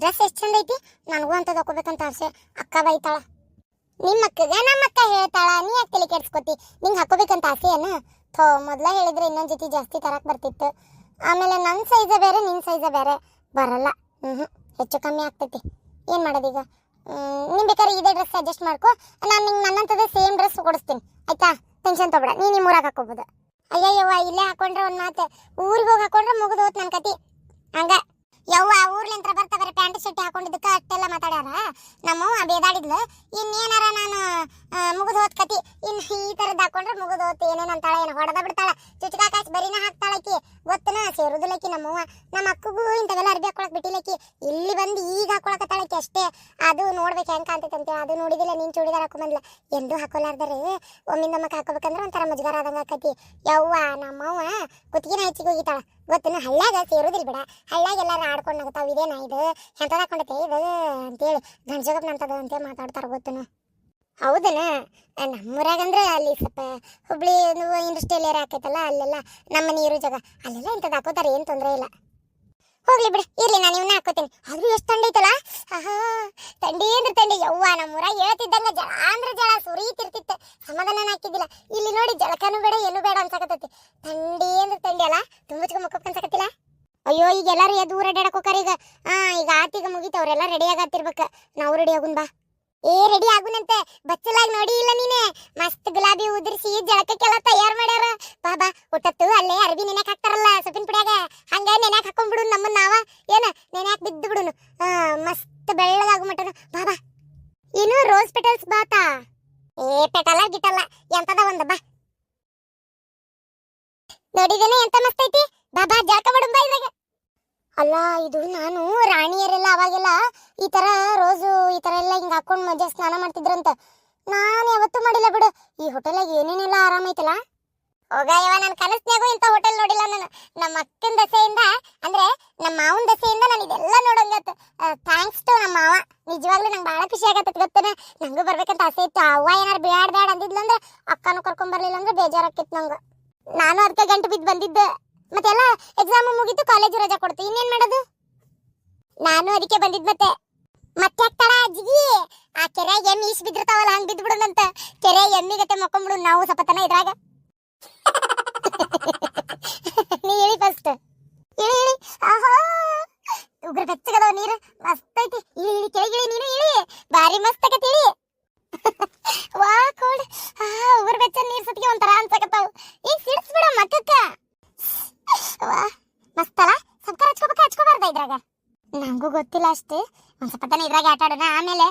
Dress ಎಷ್ಟು ಚಂದ ಐತಿ? ನನಗೂ ಅಂತ ತಗೋಬೇಕಂತ ಆಸೆ. ಅಕ್ಕ ಬೈತಾಳ. ನಿಮ್ಮ ಅಕ್ಕಗೆ ನಮ್ಮ ಅಕ್ಕ ಹೇಳ್ತಾಳ. ನೀ ಯಾಕೆ ತಲೆ ಕೆಡ್ಸ್ಕೊತಿ? ನಿಂಗೆ ಹಾಕೋಬೇಕಂತ ಆಸೆ ಏನ ಥೋ, ಮೊದಲ ಹೇಳಿದ್ರೆ ಇನ್ನೊಂದು ಜೊತೆ ಜಾಸ್ತಿ ತರಕ್ಕೆ ಬರ್ತಿತ್ತು. ಆಮೇಲೆ ನನ್ನ ಸೈಜ ಬೇರೆ ನಿನ್ನ ಸೈಜ ಬೇರೆ. ಬರಲ್ಲ. ಹ್ಞೂ ಹೆಚ್ಚು ಕಮ್ಮಿ ಆಗ್ತೈತಿ. ಏನು ಮಾಡೋದೀಗ? ನೀನು ಬೇಕಾದ್ರೆ ಇದೇ ಡ್ರೆಸ್ ಅಡ್ಜಸ್ಟ್ ಮಾಡ್ಕೊ. ನಾನು ನಿಂಗೆ ನನ್ನಂಥದ್ದು ಸೇಮ್ ಡ್ರೆಸ್ ಕೊಡಿಸ್ತೀನಿ. ಆಯ್ತಾ? ಟೆನ್ಷನ್ ತೊಗೊಬೇಡ. ನೀನು ನಿಮ್ಮ ಊರಾಗ ಹಾಕೋಬೋದು. ಅಯ್ಯಯ್ಯವ್ವ, ಇಲ್ಲೇ ಹಾಕೊಂಡ್ರೆ ಒಂದು ಮಾತು. ಊರಿಗೆ ಹೋಗಿ ಹಾಕೊಂಡ್ರೆ ಮುಗಿದು ನನ್ನ ಕತಿ. ಹಂಗ. ಯವ್ವ ಊರ್ಲಿಂತ್ರ ಬರ್ತಾ ಬರೀ ಪ್ಯಾಂಟ್ ಶರ್ಟ್ ಹಾಕೊಂಡಿದ್ದಕ್ಕೆ, ಅಷ್ಟೆಲ್ಲ ಮಾತಾಡ್ಯಾರ? ನಮ್ಮವ್ವ ಬೇದಾಡಿದ್ಲು. ಇನ್ನೇನಾರ ನಾನು ಮುಗಿದು ಹೋತ್ ಕತಿ. ಇನ್ನು ಈ ಥರದ್ದು ಹಾಕೊಂಡ್ರೆ ಮುಗಿದು ಹೋತ್. ಏನೇನು ಅಂತಾಳೆ ಏನು ಹೊಡೆದ ಬಿಡ್ತಾಳ? ಚುಚ್ಕಾಕಾಶ್ ಬರೀನ ಹಾಕ್ತಾಳಕಿ. ಗೊತ್ತನ ಸೇರುದಿಲ್ಲಕಿ ನಮ್ಮವ್ವ. ನಮ್ಮ ಅಕ್ಕಗೂ ಇಂಥವೆಲ್ಲ ಅರ್ಬಿ ಹಾಕೊಳಕ್ ಬಿಟ್ಟಿಲ್ಲಕಿ. ಇಲ್ಲಿ ಬಂದು ಈಗ ಹಾಕೊಳಕತ್ತಾಳಕಿ ಅಷ್ಟೇ. ಅದು ನೋಡ್ಬೇಕು ಹೆಂಗ್ ಕಾಣ್ತೈತಂತೆ ಅದು ನೋಡಿದಿಲ್ಲ, ನೀನ್ ಚೂಡಿದಾರ ಹಾಕೊಂಬಂದ್ಲ. ಎಂದು ಹಾಕೊಲಾರ್ದರೆ. ಒಮ್ಮಿಂದ ಮಕ್ಕ ಹಾಕೋಬೇಕಂದ್ರೆ ಒಂಥರ ಮುಜುಗಾರ ಆದಂಗ ಆಕತಿ. ಯವ್ವ, ನಮ್ಮವ್ವ ಕುತ್ತಿಗೆನ ಹೆಚ್ಚಿಗೆ ಹೋಗಿತಾಳ. ಗೊತ್ತಿನ? ಹಳ್ಳ್ಯಾಗ ಸೇರುದಿಲ್ಲ ಬಿಡ. ಹಳ್ಳ್ಯಾಗ ಎಲ್ಲಾರು ಆಡ್ಕೊಂಡು ನಗತಾವ. ಇದೇನಾ ಇದು? ಎಂತದ ಹಾಕೊಂಡೈತೆ ಇದು? ಅಂತೇಳಿ. ಗಂಜಗಪ್ ನಂತದ ಅಂತೇಳಿ ಮಾತಾಡ್ತಾರ ಗೊತ್ತನ? ಹೌದನ? ನಮ್ಮೂರಾಗಂದ್ರೆ ಅಲ್ಲಿ ಸ್ವಲ್ಪ ಹುಬ್ಳಿ ಇಂಡಸ್ಟ್ರಿಯಲ್ ಏರಿಯಾ ಆಕೈತಲ್ಲ, ಅಲ್ಲೆಲ್ಲ ನಮ್ಮ ನೀರು ಜಾಗ, ಅಲ್ಲೆಲ್ಲ ಇಂಥದ್ದು ಹಾಕೋತಾರೆ, ಏನು ತೊಂದರೆ ಇಲ್ಲ. ಹೋಗ್ಲಿ ಬಿಡು, ಇರ್ಲಿ, ನಾನು ಇವನ್ನ ಹಾಕೋತೀನಿ. ಅದು ಎಷ್ಟು ತಂಡೈತಲ್ಲ ಆಹಾ, ಥಂಡಿ ಅಂದ್ರೆ ತಂಡಿ ಯವ್ವ, ನಮ್ಮೂರಾಗ ಹೇಳ್ತಿದ್ದಂಗ ಜಳ ಅಂದ್ರೆ ಜಳ ಸುರಿತಿರ್ತಿತ್ತು ಸಮಾಧಾನ ಹಾಕಿದ್ದಿಲ್ಲ. ಇಲ್ಲಿ ನೋಡಿ ಜಳಕನೂ ಬೇಡ ಏನು ಬೇಡ ಅನ್ಸಕತ್ತೈತಿ. ತಂಡಿ ಅಂದ್ರೆ ತಂಡಿ ಅಲ್ಲ? ತುಂಬಚ್ಕ ಮುಖಕ್ಕೆ ಅನ್ಸಕತ್ತಿಲ್ಲ? ಅಯ್ಯೋ ಈಗ ಎಲ್ಲರೂ ಎದ್ದು ಊರ ಅಡ್ಯಾಡಕ್ ಹೋಕಾರ ಈಗ. ಆ, ಈಗ ಆತಿಗ ಮುಗಿತವ್ರೆಲ್ಲ ರೆಡಿ ಆಗತ್ತಿರ್ಬೇಕ ನಾವು ರೆಡಿ ಆಗುನ್ ಬಾ. ಏ, ರೆಡಿ ಆಗುನಂತೆ. ಬಚ್ಚಲಾಗಿ ನೋಡಿ ಇಲ್ಲ ನೀನೆ. ಮಸ್ತ್ ಗುಲಾಬಿ ಉದುರಿಸಿ ಜಳಕಕ್ಕೆಲ್ಲ ತಯಾರು ಮಾಡ್ಯಾರ. ಬಾಬಾ ಬಾ ಒಟ್ಟತ್ತು ಅಲ್ಲೇ ಅರ್ಬಿ ನೆನೆಕ್ ಹಾಕ್ತಾರಲ್ಲ ಸೊಪ್ಪಿನ ಪುಡ್ಯಾಗ. ಹಂಗ ನೆನೆಕ್ ಹಾಕೊಂಡ್ಬಿಡು ನಮ್ಮನ್ನ ನಾವ. ಏನ ನೆನೆಕ್ ಬಿದ್ದು ಬಿಡುನು. ಮಸ್ತ್ ಬೆಳ್ಳಗಾಗು ಮಟನು. ಬಾ ಬಾ. ಏನು ರೋಸ್ ಪೆಟಲ್ಸ್ ಬಾತಾ. ಏ, ಪೆಟಲ ಗಿಟಲ್ಲ ಎಂತದ ಒಂದ ಬಾ. ನೋಡಿದೇನೆ ಎಂತ ಮಸ್ತ್ ಐತಿ. ಬಾಬಾ ಜಳಕ ಮಾಡು ಬಾ ಇದ್ರಾಗ. ಅಲ್ಲ, ಇದು ನಾನು, ರಾಣಿಯರೆಲ್ಲ ಅವಾಗೆಲ್ಲ ಈ ತರ ರೋಸು, ಈ ತರ ಎಲ್ಲ ಹಿಂಗ್ ಹಾಕೊಂಡು ಮಜಾ ಸ್ನಾನ ಮಾಡ್ತಿದ್ರಂತ. ನಾನು ಯಾವತ್ತೂ ಮಾಡಿಲ್ಲ ಬಿಡು. ಈ ಹೋಟೆಲಾಗ ಏನೇನೆಲ್ಲ ಆರಾಮ ಐತಲ್ಲ? ಹೋಗಯ್ಯವ ನನ್ನ ಕನಸ್ನ್ಯಾಗೂ ಇಂಥ ಹೋಟೆಲ್ ನೋಡಿಲ್ಲ ನಾನು. ನಮ್ಮ ಅಕ್ಕನ ದಸೆಯಿಂದ, ಅಂದ್ರೆ ನಮ್ಮ ಮಾವನ ದಸೆಯಿಂದ ನಾನು ಇದೆಲ್ಲ ನೋಡಂಗತ್ತ ಥ್ಯಾಂಕ್ಸ್ ಟು ನಮ್ಮ ಮಾವ. ನಿಜವಾಗ್ಲೂ ನಂಗೆ ಭಾಳ ಖುಷಿ ಆಗತ್ತೆ ಗೊತ್ತೇನೆ? ನಂಗೂ ಬರ್ಬೇಕಂತ ಆಸೆ ಇತ್ತು. ಅವ್ವ ಏನಾರು ಬೇಡ ಬೇಡ ಅಂದಿದ್ಲು ಅಂದ್ರೆ, ಅಕ್ಕನೂ ಕರ್ಕೊಂಡ್ ಬರ್ಲಿಲ್ಲ ಅಂದ್ರೆ ಬೇಜಾರಾಕಿತ್ತು ನಂಗೆ. ನಾನು ಅದಕ್ಕೆ ಗಂಟು ಬಿದ್ದು ಬಂದಿದ್ದೆ. ಮತ್ತೆಲ್ಲ ಎಕ್ಸಾಮ್ ಮುಗಿತು ಕಾಲೇಜ್ ರಜಾ ಕೊಡ್ತು ಇನ್ನೇನ್ ಮಾಡೋದು? ನಾನು ಅದಕ್ಕೆ ಬಂದಿದ್ ಮತ್ತೆ. ಮತ್ತೆ ಹಾಕ್ತಾಳ ಅಜ್ಜಿಗಿ ಆ ಕೆರೆ ಎಮ್ಮಿ ಈಸ್ ಬಿದ್ದಿರ್ತಾವಲ್ಲ, ಹಂಗ್ ಬಿದ್ದು ಬಿಡೋದಂತ ಕೆರೆ ಎಮ್ಮಿ ಗತೆ ಮಕ್ಕೊಂಬಿಡು, ನಾವು ಸಪತನ ಇದ್ರಾಗ. ನೀ ಹೇಳಿ ಫಸ್ಟ್ ಇಳಿ ಇಳಿ. ಆಹಾ! ಉಗ್ರ ಬೆಚ್ಚಗದವ ನೀರು. ಮಸ್ತ್ ಐತಿ. ಇಳಿ ಇಳಿ ಕೆಳಗಿಳಿ ನೀನು, ಇಳಿ. ಬಾರಿ ಮಸ್ತ್ ಆಗತ್ತೆ, ಇಳಿ. ವಾ ಕೋಡ್ ಆ ಉಗ್ರ ಬೆಚ್ಚ ನೀರು ಸತ್ಗೆ ಒಂಥರ ಅನ್ಸಕತ್ತಾವ. ಈಗ ಸಿಡಿಸ್ಬಿಡ ಮಕ್ಕಕ್ಕ ಮಸ್ತಲ್ಲ ಸಬ್ಕರ್ ಹಚ್ಕೋಬೇಕು? ಹಚ್ಕೋಬಾರ್ದ ಇದ್ರಾಗ? ನಂಗೂ ಗೊತ್ತಿಲ್ಲ ಅಷ್ಟೇ. ಒಂದ್ ಸ್ವಲ್ಪ ಇದ್ರಾಗ ಆಟ ಆಡೋಣ. ಆಮೇಲೆ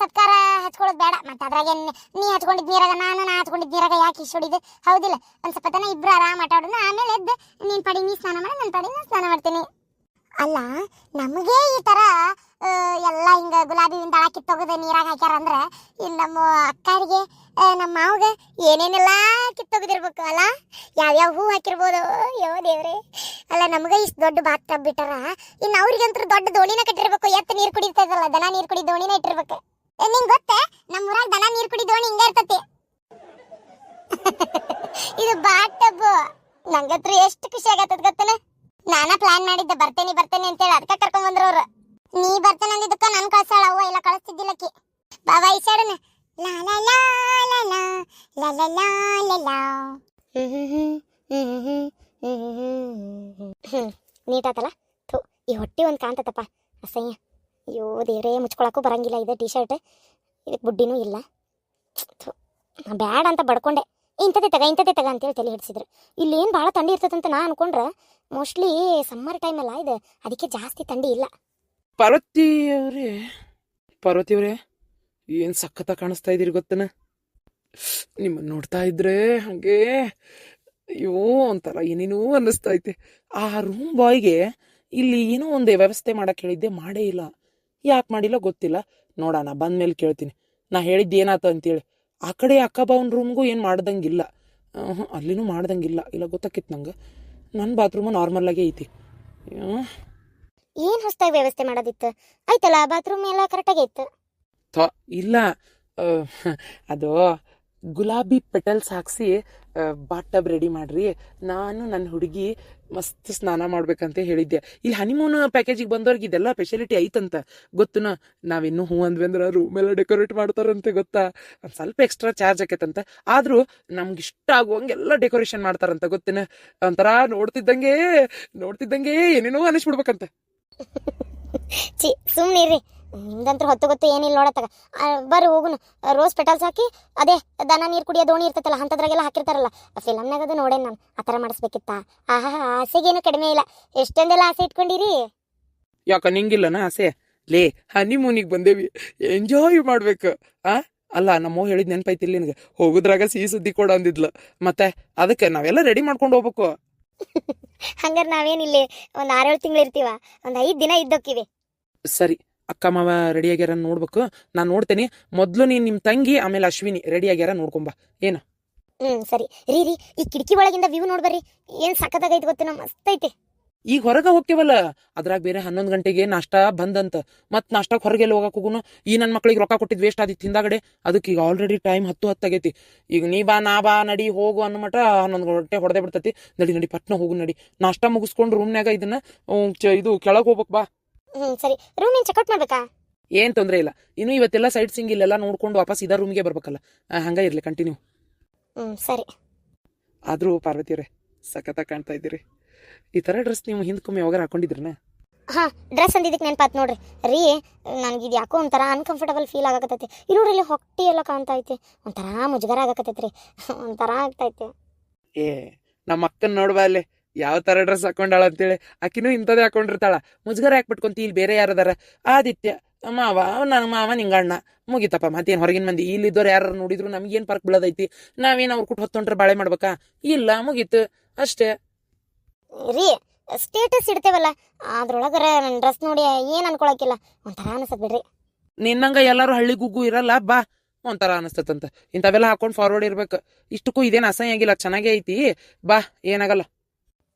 ಸತ್ಕಾರ ಹಚ್ಕೊಳ್ಳೋದು ಬೇಡ. ಮತ್ತೆ ಅದ್ರಾಗ ನೀ ಹಚ್ಕೊಂಡಿದ್ ನೀರಾಗ, ನಾನು ನಾ ಹಚ್ಕೊಂಡಿದ್ ನೀರಾಗ ಯಾಕೆ ಇಷ್ಟೊಡಿದೆ ಹೌದಿಲ್ಲ. ಒಂದ್ ಸ್ವಲ್ಪ ತನ ಇಬ್ರು ಆರಾಮ್ ಆಟ ಆಡೋಣ. ಆಮೇಲೆ ಎದ್ದು, ನೀನ್ ಪಡಿ, ನೀ ಸ್ನಾನ ಮಾಡಿ ನನ್ನ ಪಡಿ, ನಾನು ಸ್ನಾನ ಮಾಡ್ತೀನಿ. ಅಲ್ಲ, ನಮಗೆ ಈ ಥರ ಎಲ್ಲ ಹಿಂಗ ಗುಲಾಬಿ ಹೂವಿನ ದಳ ಕಿತ್ತೋಗದೆ ನೀರಾಗ ಹಾಕ್ಯಾರ ಅಂದ್ರೆ ಇನ್ನು ನಮ್ಮ ಅಕ್ಕರಿಗೆ ನಮ್ಮ ಮಾವಗೆ ಏನೇನೆಲ್ಲ ಕಿತ್ತೋಗದಿರ್ಬೇಕು, ಅಲ್ಲ? ಯಾವ್ಯಾವ ಹೂ ಹಾಕಿರ್ಬೋದು? ಯೋ ದೇವ್ರೆ. ಅಲ್ಲ, ನಮಗೆ ಇಷ್ಟು ದೊಡ್ಡ ಬಾತ್ ಬಿಟ್ಟಾರ ಇನ್ನು ಅವ್ರಿಗಂತೂ ದೊಡ್ಡ ದೋಣಿನ ಕಟ್ಟಿರ್ಬೇಕು, ಎತ್ತು ನೀರು ಕುಡಿತದಲ್ಲ ದನ ನೀರು ಕುಡಿ ದೋಣಿನ ಇಟ್ಟಿರ್ಬೇಕು. ನಿಂಗೆ ಗೊತ್ತೇ? ನಮ್ಮ ಊರಾಗ ದನ ನೀರು ಕುಡಿ ದೋಣಿ ಹಿಂಗ ಇರ್ತತಿ. ಇದು ಬಾತ್ ಟಬ್ ನಂಗತ್ರ ಎಷ್ಟು ಖುಷಿ ಆಗತ್ತದ ಗೊತ್ತನ? ನಾನ ಪ್ಲಾನ್ ಮಾಡಿದ್ದೆ, ಬರ್ತೇನೆ ಬರ್ತೇನೆ ಅಂತ ಅಂತೇಳಿ. ಅದಕ್ಕೆ ಕರ್ಕೊಂಡ್ ಬಂದ್ರು ಅವ್ರು. ನೀ ಬರ್ತೇನೆ ಅಂದಿದ್ದಕ್ಕ ನನ್ ಕಳ್ಸಾಳ, ಅವ್ವ ಇಲ್ಲ ಕಳಿಸ್ತಿದ್ದಿಲ್ಲಕ್ಕಿ ಬಾಬಾ ಈ ಸೈಡನ ನೀಟಾತಲ್ಲ? ಥೂ, ಈ ಹೊಟ್ಟಿ ಒಂದು ಕಾಣ್ತತಪ್ಪ, ಅಸಹ್ಯ. ಅಯ್ಯೋ, ದೇವ್ರೇ, ಮುಚ್ಕೊಳಕ್ಕೂ ಬರಂಗಿಲ್ಲ, ಇದೆ ಟೀ ಶರ್ಟ್ ಇದಕ್ಕೆ ಬುಡ್ಡಿನೂ ಇಲ್ಲ. ಥೂ ಬ್ಯಾಡ ಅಂತ ಬಡ್ಕೊಂಡೆ. ಇಂಥದ್ದೇ ತಗ ಇಂಥದ್ದೇ ತಗ ಅಂತೇಳಿ ತಲೆ ಹಿಡಿಸಿದ್ರು. ಇಲ್ಲಿ ಏನು ಭಾಳ ಥಂಡಿ ಇರ್ತದಂತ ನಾ ಅನ್ಕೊಂಡ್ರೆ ಮೋಸ್ಟ್ಲಿ ಸಮ್ಮರ್ ಟೈಮ್ ಅಲ್ಲ ಇದು, ಅದಕ್ಕೆ ಜಾಸ್ತಿ ಥಂಡಿ ಇಲ್ಲ. ಪಾರ್ವತಿಯವರೇ ಪಾರ್ವತಿಯವರೇ, ಏನು ಸಖತ್ತ ಕಾಣಿಸ್ತಾ ಇದ್ದೀರಿ ಗೊತ್ತನ? ನಿಮ್ಮನ್ನು ನೋಡ್ತಾ ಇದ್ರೆ ಹಾಗೆ, ಅಯ್ಯೋ ಅಂತಾರ ಏನೇನೋ ಅನ್ನಿಸ್ತಾ ಐತೆ. ಆ ರೂಮ್ ಬಾಯ್ಗೆ ಇಲ್ಲಿ ಏನೋ ಒಂದು ವ್ಯವಸ್ಥೆ ಮಾಡಕ್ಕೆ ಹೇಳಿದ್ದೆ, ಮಾಡೇ ಇಲ್ಲ. ಯಾಕೆ ಮಾಡಿಲ್ಲ ಗೊತ್ತಿಲ್ಲ. ನೋಡೋಣ, ಬಂದ್ಮೇಲೆ ಕೇಳ್ತೀನಿ. ನಾ ಹೇಳಿದ್ದು ಏನಾಯ್ತು ಅಂತೇಳಿ. ಆ ಕಡೆ ಅಕ್ಕ ಬಾವನ ರೂಮ್ಗೂ ಏನು ಮಾಡ್ದಂಗಿಲ್ಲ. ಅಲ್ಲಿನೂ ಮಾಡ್ದಂಗಿಲ್ಲ. ಇಲ್ಲ ಗೊತ್ತಾಕಿತ್ತು ನಂಗೆ. ನನ್ನ ಬಾತ್ರೂಮು ನಾರ್ಮಲಾಗೇ ಐತಿ. ಏನು ಹೊಸ್ದಾಗಿ ವ್ಯವಸ್ಥೆ ಮಾಡೋದಿತ್ತು? ಆಯ್ತಲ್ಲ ಬಾತ್ರೂಮ್ ಎಲ್ಲ ಕರೆಕ್ಟಾಗಿ ಇತ್ತು? ಥ ಇಲ್ಲ. ಅದು ಗುಲಾಬಿ ಪೆಟಲ್ಸ್ ಹಾಕ್ಸಿ ಬಾತ್ ಟಬ್ ರೆಡಿ ಮಾಡ್ರಿ. ನಾನು ನನ್ನ ಹುಡುಗಿ ಮಸ್ತ್ ಸ್ನಾನ ಮಾಡ್ಬೇಕಂತ ಹೇಳಿದ್ದೆ. ಇಲ್ಲಿ ಹನಿಮೂನ್ ಪ್ಯಾಕೇಜಿಗೆ ಬಂದವ್ರಿಗೆ ಇದೆಲ್ಲ ಫೆಸಿಲಿಟಿ ಐತಂತ. ಗೊತ್ತುನ? ನಾವಿನ್ನೂ ಹೂ ಅಂದ್ವಿ ಅಂದ್ರೆ ರೂಮ್ ಎಲ್ಲ ಡೆಕೋರೇಟ್ ಮಾಡ್ತಾರಂತೆ ಗೊತ್ತಾ? ಒಂದು ಸ್ವಲ್ಪ ಎಕ್ಸ್ಟ್ರಾ ಚಾರ್ಜ್ ಆಕೈತಂತ. ಆದ್ರೂ ನಮ್ಗೆ ಇಷ್ಟ ಆಗುವಂಗೆಲ್ಲ ಡೆಕೋರೇಷನ್ ಮಾಡ್ತಾರಂತ ಗೊತ್ತಿನ? ಒಂಥರ ನೋಡ್ತಿದ್ದಂಗೆ ನೋಡ್ತಿದ್ದಂಗೆ ಏನೇನೋ ಅನಿಸ್ಬಿಡ್ಬೇಕಂತ. ಸುಮ್ಮನೆ ನಿಮ್ದಂತ್ರ ಹೊತ್ತು ಗೊತ್ತು ಏನಿಲ್ಲ ನೋಡತ್ತಾಗ ಬರ್ರಿ ಹೋಗುನು. ರೋಸ್ ಪೆಟಲ್ಸ್ ಹಾಕಿ ಅದೇ ದನ ನೀರು ಕುಡಿಯೋ ದೋಣಿ ಇರ್ತೈತಲ್ಲ ಅಂಥದ್ರಾಗೆಲ್ಲ ಹಾಕಿರ್ತಾರಲ್ಲ ಫಿಲಮ್ನಾಗ ಅದು ನೋಡೇನ್ ನಾನು ಆ ಥರ ಮಾಡಿಸ್ಬೇಕಿತ್ತ? ಆಹಾ ಆಸೆಗೇನು ಕಡಿಮೆ ಇಲ್ಲ. ಎಷ್ಟೊಂದೆಲ್ಲ ಆಸೆ ಇಟ್ಕೊಂಡಿರಿ? ಯಾಕ ನಿಂಗಿಲ್ಲನ ಆಸೆ? ಲೇ ಹನಿಮೂನಿಗೆ ಬಂದೇವಿ. ಎಂಜಾಯ್ ಮಾಡ್ಬೇಕು. ಆ? ಅಲ್ಲ ನಮ್ಮವ್ ಹೇಳಿದ್ ನೆನಪೈತಿಲ್ಲ ನಿನಗೆ. ಹೋಗುದ್ರಾಗ ಸಿಹಿ ಸುದ್ದಿ ಕೊಡ ಅಂದಿದ್ಲು. ಮತ್ತೆ ಅದಕ್ಕೆ ನಾವೆಲ್ಲ ರೆಡಿ ಮಾಡ್ಕೊಂಡು ಹೋಗ್ಬೇಕು. ಹಂಗಾರೆ ನಾವೇನಿಲ್ಲ ಒಂದು ಆರೇಳು ತಿಂಗಳು ಇರ್ತೀವ ಒಂದು ಐದು ದಿನ ಇದ್ದೋಕಿವಿ. ಸರಿ. ಅಕ್ಕ ಮಾವ ರೆಡಿ ಆಗ್ಯಾರ ನೋಡ್ಬೇಕು. ನಾನು ನೋಡ್ತೇನೆ. ಮೊದ್ಲು ನೀನ್ ನಿಮ್ ತಂಗಿ ಆಮೇಲೆ ಅಶ್ವಿನಿ ರೆಡಿ ಆಗ್ಯಾರ ನೋಡ್ಕೊಂಬ ಏನು? ಹ್ಮ್ ಸರಿ. ರೀ ರೀ ಈ ಕಿಟಕಿ ಒಳಗಿಂದ ವ್ಯೂ ನೋಡ್ಬರ್ರಿ ಏನು ಸಖತ್ತಾಗೈತೆ ಗೊತ್ತಿನ ಮಸ್ತ್ ಐತೆ. ಈಗ ಹೊರಗೆ ಹೋಗ್ತೇವಲ್ಲ? ಅದ್ರಾಗ ಬೇರೆ ಹನ್ನೊಂದು ಗಂಟೆಗೆ ನಾಷ್ಟ ಬಂದಂತ ಮತ್ ನಾಷ್ಟಕ್ಕೆ ಹೊರಗೆಲ್ಲ ಹೋಗಕ್ ಹೋಗುನು? ಈ ನನ್ನ ಮಕ್ಳಿಗೆ ರೊಕ್ಕ ಕೊಟ್ಟಿದ್ ವೇಸ್ಟ್ ಆದಿತ್ತು ಹಿಂದಾಗಡೆ. ಅದಕ್ಕೆ ಈಗ ಆಲ್ರೆಡಿ ಟೈಮ್ ಹತ್ತು ಹತ್ತಾಗೈತಿ ಈಗ ನೀ ಬಾ ನಾ ಬಾ ನಡಿ ಹೋಗು ಅನ್ನೋ ಮಟ ಹನ್ನೊಂದು ಗಂಟೆ ಹೊಡೆದೇ ಬಿಡ್ತತಿ. ನಡಿ ನಡಿ ಪಟ್ನ ಹೋಗು ನಡಿ. ನಾಷ್ಟ ಮುಗಿಸ್ಕೊಂಡು ರೂಮ್ನ್ಯಾಗ ಇದನ್ನ ಇದು ಕೆಳಗೆ ಹೋಗ್ಬೇಕ್ ಬಾ. ಹ್ಞೂ ಸರಿ. ರೂಮ್ ಏನು ಚೆಕ್ಔಟ್ ಮಾಡ್ಬೇಕಾ? ಏನ್ ತೊಂದ್ರೆ ಇಲ್ಲ. ಇನ್ನು ಇವತ್ತೆಲ್ಲ ಸೈಟ್ ಸಿಂಗ್ ಇಲ್ಲೆಲ್ಲ ನೋಡ್ಕೊಂಡು ವಾಪಸ್ ಇದ ರೂಮ್ಗೆ ಬರ್ಬೇಕಲ್ಲ. ಹಂಗೆ ಇರ್ಲಿ ಕಂಟಿನ್ಯೂ ಹ್ಞೂ ಸರಿ. ಆದ್ರೂ ರೀ ಸಖತ್ತಾಗಿ ಕಾಣ್ತಾ ಇದ್ದೀರಿ. ಈ ತರ ಡ್ರೆಸ್ ನೀವು ಹಿಂದ್ಕೊಮ್ಮೆ ಯಾವಾಗ ಹಾಕೊಂಡಿದ್ರನ? ಹಾಂ ಡ್ರೆಸ್ ಅಂದಿದ್ದಕ್ಕೆ ನೆನಪಾತ್ ನೋಡ್ರಿ. ರೀ ನನಗೆ ಇದು ಯಾಕೋ ಒಂಥರ ಅನ್ಕಂಫರ್ಟಬಲ್ ಫೀಲ್ ಆಗಕತ್ತೈತಿ. ಇರೋರಲ್ಲಿ ಹೊಟ್ಟಿ ಎಲ್ಲ ಕಾಣ್ತಾ ಐತಿ. ಒಂಥರ ಮುಜುಗರ ಆಗಕತ್ತೈತಿ ರೀ ಒಂಥರ ಆಗ್ತೈತಿ ಏ ನಮ್ಮ ಅಕ್ಕನ ನೋಡ್ಬಾ ಅಲ್ಲೇ. ಯಾವ ತರ ಡ್ರೆಸ್ ಹಾಕೊಂಡಾಳ ಅಂತೇಳಿ ಆಕಿನೂ ಇಂಥದೇ ಹಾಕೊಂಡಿರ್ತಾಳ. ಮುಜುಗರ ಹಾಕ್ಬಿಟ್ಕೊಂತಿ ಇಲ್ಲಿ ಬೇರೆ ಯಾರದಾರ ಆದಿತ್ಯ ಮಾವ ನನ್ನ ಮಾವ ನಿಂಗಣ್ಣ. ಮುಗಿತಪ್ಪ ಮತ್ತೇನ್ ಹೊರಗಿನ ಮಂದಿ? ಇಲ್ಲಿದ್ದವ್ರು ಯಾರು ನೋಡಿದ್ರು ನಮಗೇನು ಪರ್ಕ್ ಬೀಳದೈತಿ? ನಾವೇನು ಅವ್ರು ಕೊಟ್ಟು ಹೊತ್ತೊಂಡ್ರೆ ಬಾಳೆ ಮಾಡ್ಬೇಕಾ? ಇಲ್ಲ ಮುಗೀತು. ಅಷ್ಟೇ. ರೀ ಸ್ಟೇಟಸ್ ಇಡ್ತೇವಲ್ಲ ಅದ್ರೊಳಗರ ನನ್ನ ಡ್ರೆಸ್ ನೋಡಿ ಏನು ಅನ್ಕೊಳಕಿಲ್ಲ. ಒಂಥರ ಅನಿಸತ್ ಬಿಡ್ರಿ. ನಿನ್ನಂಗ ಎಲ್ಲಾರು ಹಳ್ಳಿ ಗುಗ್ಗು ಇರಲ್ಲ ಬಾ. ಒಂಥರ ಅನಸ್ತತಂತ. ಇಂಥವೆಲ್ಲ ಹಾಕೊಂಡು ಫಾರ್ವರ್ಡ್ ಇರ್ಬೇಕು. ಇಷ್ಟಕ್ಕೂ ಇದೇನು ಅಸಹ್ಯ ಆಗಿಲ್ಲ ಚೆನ್ನಾಗೇ ಐತಿ. ಬಾ ಏನಾಗಲ್ಲ.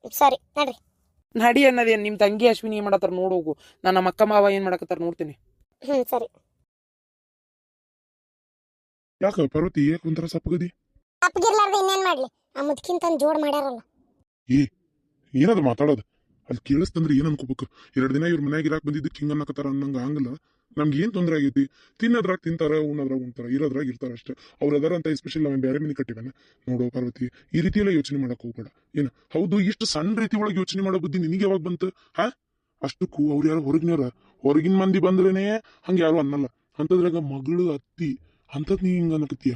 ಸರಿ ನಡ್ರಿ. ನಡಿ ಅನ್ನದೇ ನಿಮ್ ತಂಗಿ ಅಶ್ವಿನಿ ಏನ್ ಮಾಡತ್ತಾರ ನೋಡೋಗು ನನ್ನ ನಮ್ಮ ಅಕ್ಕ ಮಾವ ಏನ್ ಮಾಡಕತ್ತಾರ ನೋಡ್ತೀನಿ. ಹ್ಞೂ ಸರಿ. ಯಾಕ ಪರ್ವತಿ ಏ ಒಂಥರ ಸಪ್ಪಗದಿ? ಅಪ್ಪಗಿರ್ಲಾರ್ದ ಇನ್ನೇನ್ ಮಾಡ್ಲಿ? ಆ ಮುದ್ಕಿಂತ ಜೋಡ್ ಮಾಡ್ಯಾರಲ್ಲ. ಏನದು ಮಾತಾಡೋದು. ಅಲ್ಲಿ ಕೇಳಿಸ್ತಂದ್ರೆ ಏನ್ ಅನ್ಕೋಬೇಕು? ಎರಡು ದಿನ ಇವ್ರ ಮನ್ಯಾಗ ಇರಾಕ್ ಬಂದಿದ್ದಕ್ಕೆ ಹಿಂಗ ಅನ್ನಕತ್ತಾರ ಅನ್ನಂಗ ಹಂಗಲ್ಲ ನಮ್ಗೆ ಏನ್ ತೊಂದರೆ ಆಗೈತಿ? ತಿನ್ನೋದ್ರಾಗ ತಿಂತಾರ ಉಣ್ಣೋದ್ರಾಗ ಉಣ್ತಾರ, ಇರೋದ್ರಾಗ ಇರ್ತಾರ ಅಷ್ಟೇ. ಅವ್ರು ಅದಾರ ಅಂತ ಎಸ್ಪೆಷಲಿ ನಾವೇನ್ ಬೇರೆ ಮನೆ ಕಟ್ಟಿವೇನ? ನೋಡು ಪಾರ್ವತಿ, ಈ ರೀತಿ ಎಲ್ಲ ಯೋಚನೆ ಮಾಡಕ್ ಹೋಗ್ಬೇಡ. ಏನ? ಹೌದು, ಇಷ್ಟು ಸಣ್ಣ ರೀತಿ ಒಳಗೆ ಯೋಚನೆ ಮಾಡೋ ಬುದ್ಧಿ ನಿನಗೆ ಯಾವಾಗ ಬಂತು? ಹಾ? ಅಷ್ಟಕ್ಕೂ ಅವ್ರು ಯಾರು ಹೊರಗಿನವ್ರ ಹೊರಗಿನ ಮಂದಿ ಬಂದ್ರೇನೆ ಹಂಗೆ ಯಾರು ಅನ್ನಲ್ಲ. ಅಂತದ್ರಾಗ ಮಗಳು, ಅತ್ತಿ ಅಂತದ್ ನೀ ಹಿಂಗ ಅನ್ನಕತ್ತೀಯ?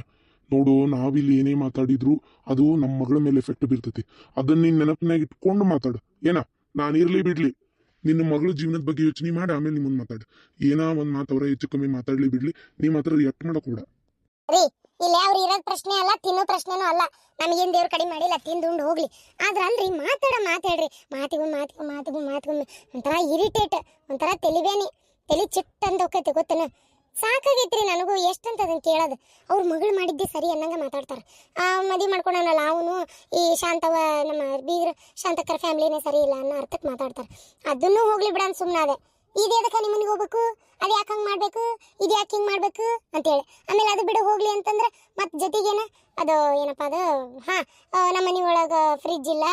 ನೋಡು, ನಾವಿಲ್ಲಿ ಏನೇ ಮಾತಾಡಿದ್ರು ಅದು ನಮ್ಮ ಮಗಳ ಮೇಲೆ ಎಫೆಕ್ಟ್ ಬೀರ್ತತಿ. ಅದನ್ನ ನೀನ್ ನೆನಪಿನಾಗ ಇಟ್ಕೊಂಡು ಮಾತಾಡು. ಏನ? ನಾನು ಇರ್ಲಿ ಬಿಡ್ಲಿ. ನಿನ್ನ ಮಗಳು ಜೀವನದ ಬಗ್ಗೆ ಯೋಚನೆ ಮಾಡಿ, ಆಮೇಲೆ ನಿಮ್ಮನ್ನ ಮಾತಾಡು. ಏನೋ ಒಂದ್ ಮಾತು ಅವರ ಹೆಚ್ಚು ಕಮ್ಮಿ ಮಾತಾಡ್ಲಿ ಬಿಡ್ಲಿ, ನೀ ಮಾತ್ರ ರಿಯಾಕ್ಟ್ ಮಾಡೋ ಕೂಡ ಇಲ್ಲಿ, ಅವ್ರು ಇರೋದ್ ಪ್ರಶ್ನೆ ಅಲ್ಲ, ತಿನ್ನೋ ಪ್ರಶ್ನೆನೂ ಅಲ್ಲ. ನಮಗೇನು ದೇವ್ರ ಕಡಿಮೆ ಮಾಡಿಲ್ಲ, ತಿಂದುಂಡು ಹೋಗ್ಲಿ. ಆದ್ರೆ ಅಲ್ರಿ, ಮಾತಾಡ ಮಾತಾಡ್ರಿ ಮಾತಿಗೂ ಮಾತಿಗೂ ಮಾತಿಗೂ ಮಾತಿಗೂ ಒಂಥರ ಇರಿಟೇಟ್, ಒಂಥರ ತೆಲಿಬೇನಿ, ತಲೆ ಚಿಟ್ಟ ಅಂತ ಹೋಗೈತಿ ಗೊತ್ತೇನ? ಸಾಕಾಗೈತ್ರಿ ನನಗೂ, ಎಷ್ಟಂತ ಅದನ್ನ ಕೇಳೋದು? ಅವ್ರ ಮಗಳು ಮಾಡಿದ್ದೆ ಸರಿ ಅನ್ನಂಗ ಮಾತಾಡ್ತಾರೆ. ಆ ಮದಿ ಮಾಡ್ಕೊಂಡವನಲ್ಲ ಅವನು ಈ ಶಾಂತವ ನಮ್ಮ ಬೀಗ್ರ ಶಾಂತಕರ ಫ್ಯಾಮಿಲಿನೇ ಸರಿ ಇಲ್ಲ ಅನ್ನೋ ಅರ್ಥಕ್ಕೆ ಮಾತಾಡ್ತಾರೆ. ಅದನ್ನೂ ಹೋಗ್ಲಿ ಬಿಡ ಅಂತ ಅದೇ ಇದು ಎದಕ್ಕೆ ನಿಮ್ಮ ಮನೆಗೆ ಹೋಗ್ಬೇಕು? ಅದು ಯಾಕೆ ಹಂಗೆ ಮಾಡಬೇಕು? ಇದು ಯಾಕೆ ಹಿಂಗೆ ಮಾಡಬೇಕು? ಅಂತೇಳಿ. ಆಮೇಲೆ ಅದು ಬಿಡು ಹೋಗ್ಲಿ ಅಂತಂದ್ರೆ ಮತ್ತೆ ಜೊತೆಗೇನ ಅದು ಏನಪ್ಪ ಅದು? ಹಾಂ ನಮ್ಮ ಮನೆ ಒಳಗೆ ಫ್ರಿಜ್ ಇಲ್ಲ.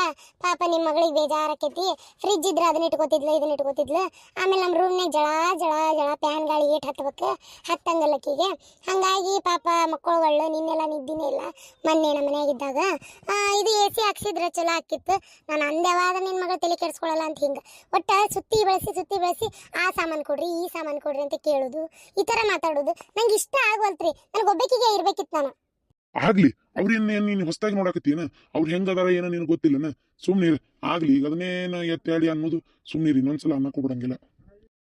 ಪಾಪ ನಿಮ್ಮ ಮಗಳಿಗೆ ಬೇಜಾರಾಕೈತಿ. ಫ್ರಿಜ್ ಇದ್ರೆ ಅದನ್ನ ಇಟ್ಕೋತಿದ್ಲು, ಇದನ್ನ ಇಟ್ಕೋತಿದ್ಲು. ಆಮೇಲೆ ನಮ್ಮ ರೂಮ್ನಾಗ ಜಳ ಜಳ ಜಳ ಪ್ಯಾನ್ ಗಾಳಿ ಏಟ್ ಹತ್ಬೇಕು. ಹತ್ತಂಗಲ್ಲಕ್ಕಿಗೆ ಹಾಗಾಗಿ ಪಾಪ ಮಕ್ಕಳುಗಳು ನಿನ್ನೆಲ್ಲ ನಿದ್ದಿನೇ ಇಲ್ಲ. ಮೊನ್ನೆ ನಮ್ಮ ಮನೆಯಾಗಿದ್ದಾಗ ಇದು ಎ ಸಿ ಹಾಕ್ಸಿದ್ರೆ ಚಲೋ ಆಕಿತ್ತು ನಾನು ಅಂದೆವಾದ ನಿನ್ನ ಮಗಳು ತಲೆ ಕೆಡಿಸ್ಕೊಳ್ಳಲ್ಲ ಅಂತ ಹಿಂಗೆ. ಒಟ್ಟು ಸುತ್ತಿ ಬಳಸಿ ಸುತ್ತಿ ಬಳಸಿ, ಆ ಸಾಮಾನು ಕೊಡ್ರಿ, ಈ ಸಾಮಾನು ಕೊಡ್ರಿ ಅಂತ ಕೇಳೋದು. ಈ ಥರ ಮಾತಾಡೋದು. ನಂಗೆ ಇಷ್ಟ ಆಗವಲ್ತ್ರಿ. ನನಗೆ ಒಬ್ಬಕ್ಕಿಗೆ ಇರ್ಬೇಕಿತ್ತು ನಾನು. ಆಗ್ಲಿ ಅವ್ರೇನ್ ಏನ್ ನೀನ್ ಹೊಸದಾಗಿ ನೋಡಕತ್ತೀನ ಅವ್ರು ಹೆಂಗದಾರ ಏನೋ ನಿನಗೆ ಗೊತ್ತಿಲ್ಲನ? ಸುಮ್ನೆ ಆಗ್ಲಿ ಈಗ ಅದನ್ನೇನ ಎತ್ತಾಡಿ ಅನ್ನೋದು ಸುಮ್ನೆ ಇರು. ಇನ್ನೊಂದ್ಸಲ ಅನ್ನ ಕೊಡಂಗಿಲ್ಲ.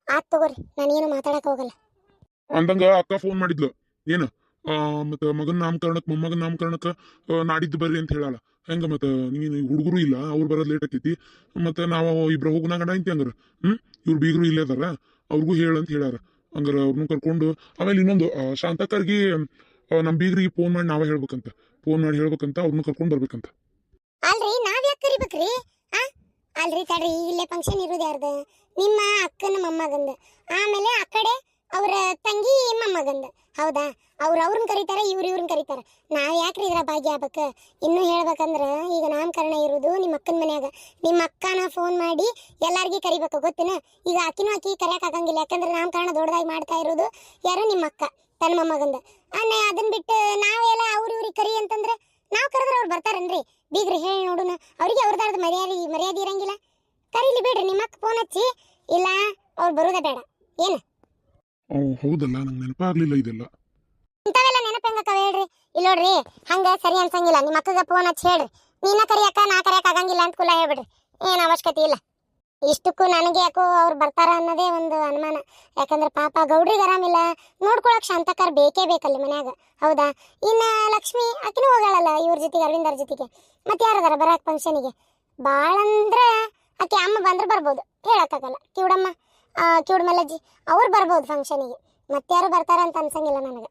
ಆತ್ ತಗೋರಿ ನಾನೇನು ಮಾತಾಡಕ್ ಹೋಗಲ್ಲ. ಅಂದಂಗ ಅಕ್ಕ ಫೋನ್ ಮಾಡಿದ್ಲು. ಏನ? ಮತ್ತ ಮಗನ ನಾಮಕರಣಕ್ಕೆ ಮೊಮ್ಮಗನ ನಾಮಕರಣಕ್ಕ ನಾಡಿದ್ದು ಬರ್ರಿ ಅಂತ ಹೇಳಲ್ಲ ಹೆಂಗ ಮತ್ತ ನೀನು ಹುಡುಗರು ಇಲ್ಲ ಅವ್ರು ಬರೋದ್ ಲೇಟ್ ಆಕೈತಿ. ಮತ್ತೆ ನಾವು ಇಬ್ರು ಹೋಗ್ನ ಗಂಡ ಐತಿ ಹಂಗಾರ? ಹ್ಮ್? ಇವ್ರು ಬೀಗರು ಇಲ್ಲೇ ಅದಾರ? ಅವ್ರಿಗೂ ಹೇಳಂತ ಹೇಳ್ಯಾರ ಹಂಗಾರ ಅವ್ರನ್ನೂ ಕರ್ಕೊಂಡು ಆಮೇಲೆ ಇನ್ನೊಂದು ಆ, ಶಾಂತಕ್ಕರ್ಗಿ ಆ, ನಮ್ ಬೀಗ್ರಿಗೆ ಫೋನ್ ಮಾಡಿ ನಾವೇ ಹೇಳ್ಬೇಕಂತ. ಫೋನ್ ಮಾಡಿ ಹೇಳ್ಬೇಕಂತ ಅವ್ರನ್ನ ಕರ್ಕೊಂಡ್ ಬರ್ಬೇಕಂತ. ಅಲ್ರಿ ನಾವ್ ಯಾಕೆ ಕರಿಬೇಕ್ರಿ ಅಲ್ರಿ ತಡ್ರಿ ಇಲ್ಲೇ ಫಂಕ್ಷನ್ ಇರೋದು ಯಾರ್ದು? ನಿಮ್ಮ ಅಕ್ಕನ ಮೊಮ್ಮಗಂದ. ಆಮೇಲೆ ಆ ಕಡೆ ಅವರ ತಂಗಿ ಮೊಮ್ಮಗಂದ. ಹೌದಾ? ಅವ್ರ ಅವ್ರನ್ನ ಕರೀತಾರೆ ಇವ್ರು ಇವ್ರನ್ನ ಕರೀತಾರೆ. ನಾವು ಯಾಕ್ರಿ ಇದ್ರ ಭಾಗ್ಯ ಆಗ್ಬೇಕ ಇನ್ನು ಹೇಳ್ಬೇಕಂದ್ರೆ ಈಗ ನಾಮಕರಣ ಇರೋದು ನಿಮ್ಮ ಅಕ್ಕನ ಮನ್ಯಾಗ. ನಿಮ್ಮ ಅಕ್ಕನ ಫೋನ್ ಮಾಡಿ ಎಲ್ಲಾರ್ಗಿ ಕರಿಬೇಕು ಗೊತ್ತೇನ? ಈಗ ಆಕಿನೂ ಆಕಿ ಕರೆಯಕ್ ಆಗಂಗಿಲ್ಲ ಯಾಕಂದ್ರೆ ನಾಮಕರಣ ದೊಡ್ಡದಾಗಿ ಮಾಡ್ತಾ ಇರೋದು ಯಾರು ನಿಮ್ಮ ಅಕ್ಕ. ತನ್ನ ಮೊಮ್ಮಗಂದ. ಅನ್ನ ಅದನ್ನ ಬಿಟ್ಟು ನಾವೆಲ್ಲ ಅವ್ರ ಇವ್ರಿಗೆ ಕರಿ ಅಂತಂದ್ರೆ ನಾವು ಕರೆದ್ರೆ ಅವ್ರು ಬರ್ತಾರನ್ರಿ? ಬೀಗ್ರಿ ಹೇಳಿ ನೋಡೋಣ ಅವ್ರಿಗೆ ಅವ್ರದಾರ್ದು ಮರ್ಯಾದೆ ಮರ್ಯಾದೆ ಇರಂಗಿಲ್ಲ. ಕರೀಲಿ ಬಿಡ್ರಿ ನಿಮ್ಮ ಅಕ್ಕ ಫೋನ್ ಹಚ್ಚಿ. ಇಲ್ಲ ಅವ್ರು ಬರೋದ ಬೇಡ. ಏನು? ಓ ಹೌದಲ್ಲ ನಂಗೆ ನೆನಪಾಗ್ಲಿಲ್ಲ ಇದೆಲ್ಲ. ಇಂಥವೆಲ್ಲ ನೆನಪು ಹೆಂಗಕ್ಕ ಹೇಳ್ರಿ? ಇಲ್ಲ ನೋಡ್ರಿ ಹಂಗೆ ಸರಿ ಅನ್ಸಂಗಿಲ್ಲ. ನಿಮ್ಮ ಅಕ್ಕಗೆ ಫೋನ್ ಹಚ್ಚಿ ಹೇಳ್ರಿ. ನೀನ ಕರಿಯಕ್ಕ ನಾ ಕರಿಯಕ್ಕೆ ಆಗಂಗಿಲ್ಲ ಅಂತ ಕುಲ ಹೇಳ್ಬಿಡ್ರಿ. ಏನು ಅವಶ್ಯಕತೆ ಇಲ್ಲ. ಇಷ್ಟಕ್ಕೂ ನನಗೆ ಯಾಕೋ ಅವ್ರು ಬರ್ತಾರ ಅನ್ನೋದೇ ಒಂದು ಅನುಮಾನ. ಯಾಕಂದ್ರೆ ಪಾಪ ಗೌಡ್ರಿಗೆ ಆರಾಮಿಲ್ಲ. ನೋಡ್ಕೊಳಕ್ ಶಾಂತಕಾರ ಬೇಕೇ ಬೇಕಲ್ಲಿ ಮನ್ಯಾಗ. ಹೌದಾ? ಇನ್ನ ಲಕ್ಷ್ಮಿ ಆಕಿನೂ ಹೋಗಾಳಲ್ಲ ಇವ್ರ ಜೊತೆಗೆ ಅರವಿಂದರ ಜೊತೆಗೆ. ಮತ್ತೆ ಯಾರದಾರ ಬರಾಕ್ ಫಂಕ್ಷನಿಗೆ ಭಾಳ ಅಂದ್ರೆ ಆಕೆ ಅಮ್ಮ ಬಂದ್ರೆ ಬರ್ಬೋದು. ಹೇಳಕ್ಕಾಗಲ್ಲ. ಕಿವುಡಮ್ಮ ಕಿವುಡ ಮಲ್ಲಜ್ಜಿ ಅವ್ರು ಬರ್ಬೋದು ಫಂಕ್ಷನಿಗೆ ಮತ್ತಾರು ಬರ್ತಾರ ಅಂತ ಅನ್ಸಂಗಿಲ್ಲ ನನಗೆ.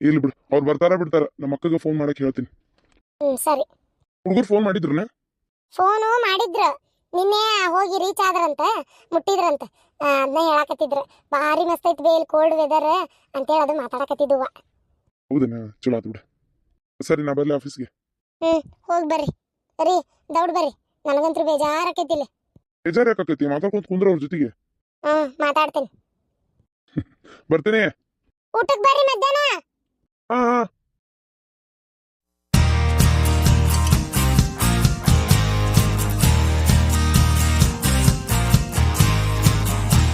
ಇಲ್ಲಿ ಬಿಡು. ಅವ್ರು ಬರ್ತಾರ ಬಿಡ್ತಾರ. ನಮ್ಮ ಅಕ್ಕಗೆ ಫೋನ್ ಮಾಡಕ್ ಹೇಳ್ತೀನಿ. ಹ್ಮ್ ಸರಿ. ಹುಡುಗರು ಫೋನ್ ಮಾಡಿದ್ರು ಫೋನು ಮಾಡಿದ್ರ. ನಿನ್ನೆ ಹೋಗಿ ರೀಚ್ ಆದ್ರಂತ ಮುಟ್ಟಿದ್ರಂತ. ಅದನ್ನ ಹೇಳಾಕತ್ತಿದ್ರ ಭಾರಿ ಮಸ್ತ್ ಐತಿ ಬೇಲ್ ಇಲ್ಲಿ ಕೋಲ್ಡ್ ವೆದರ್ ಅಂತೇಳಿ ಅದು ಮಾತಾಡಕತ್ತಿದ್ವ ಹೌದನ ಚಲೋ ಆತು ಬಿಡು. ಸರಿ ನಾ ಬರ್ಲಿ ಆಫೀಸ್ಗೆ ಹ್ಮ್ ಹೋಗಿ ಬರ್ರಿ. ರೀ ದೌಡ್ ಬರ್ರಿ. ನನಗಂತೂ ಬೇಜಾರಾಕೈತಿಲ್ಲ ಬೇಜಾರು ಯಾಕಾಕೈತಿ ಮಾತಾಡ್ಕೊಂತ ಕುಂದ್ರ ಅವ್ರ ಜೊತೆಗೆ. ಹ್ಮ್ ಮಾತಾಡ್ತೇನೆ. ಬರ್ತೇನೆ. ಊಟಕ್ಕೆ ಬರ್ರಿ ಮಧ್ಯಾಹ್ನ. ಹಾ ಹಾ.